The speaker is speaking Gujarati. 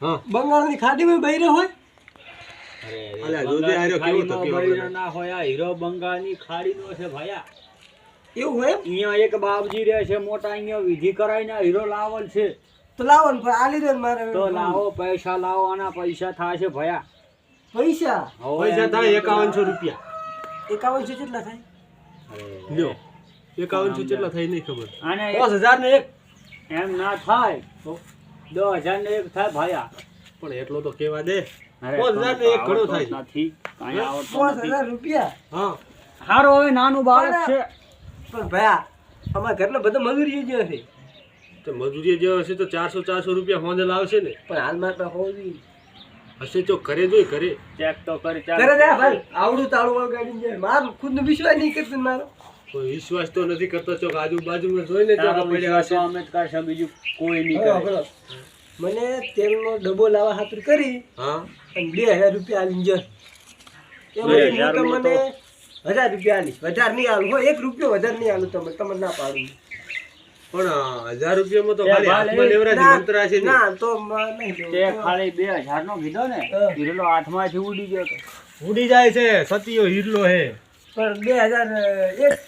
હા. બંગાળની ખાડીમાં બૈરે હોય? અલ્યા, જોજે આ રહ્યો કેવો તો કેવો બંગાળની પેલો. ના હોય આ હીરો બંગાળની ખાડીનો છે ભાયા. એવું હોય એમ? અહીંયા એક બાપજી રહે છે મોટા અહીંયા વિધિ કરાવીને હીરો લાવલ છે. તો લાવો ને ભાઈ આલી દો ને મારે તો લાવો પૈસા લાવો આના પૈસા થશે ભયા. પૈસા? પૈસા થાય એકાવનસો રૂપિયા. એકાવનસો કેટલા થાય? લ્યો એકાવનસો કેટલા થાય નહીં ખબર. આને પાંચ હજાર ને એક. એમ ના થાય તો દસ હજાર ને એક થાય ભાયા. પણ એટલો તો કેવા દે. ને મજૂરી જ હશે. તો ચારસો ચારસો રૂપિયા હોંજલ આવશે ને. પણ હાલમાં તો હોવી હશે તો ઘરે જોઈ ઘરે. ચેક તો કરી કરે આવડું તાળું વાળું ગાડી મારું ખુદ વિશ્વાસ નહીં કરતું મારો. કોઈ વિશ્વાસ તો નથી કરતો ચોક આજુબાજુમાં જોઈને ચોક પડ્યા તો અમે જ કરશે બીજું કોઈ નહીં કરે. મને તેલનો ડબ્બો લાવવા ખાતર કરી હા. અને બે હજાર રૂપિયા આલી એમાંથી હું હજાર રૂપિયા આલી વધારે નહીં આલું. હો એક રૂપિયો વધારે નહીં આલું તમે તમને ના પાડું. પણ હજાર રૂપિયામાં તો ખાલી હાથમાં લેવરાજી મંત્રા છે. ને તો. તે ખાલી બે હજાર નો કીધો ને હા. હીરો હાથમાંથી ઉડી ગયો ઉડી જાય છે સતીયો હીરલો હે. 不是你在咱这人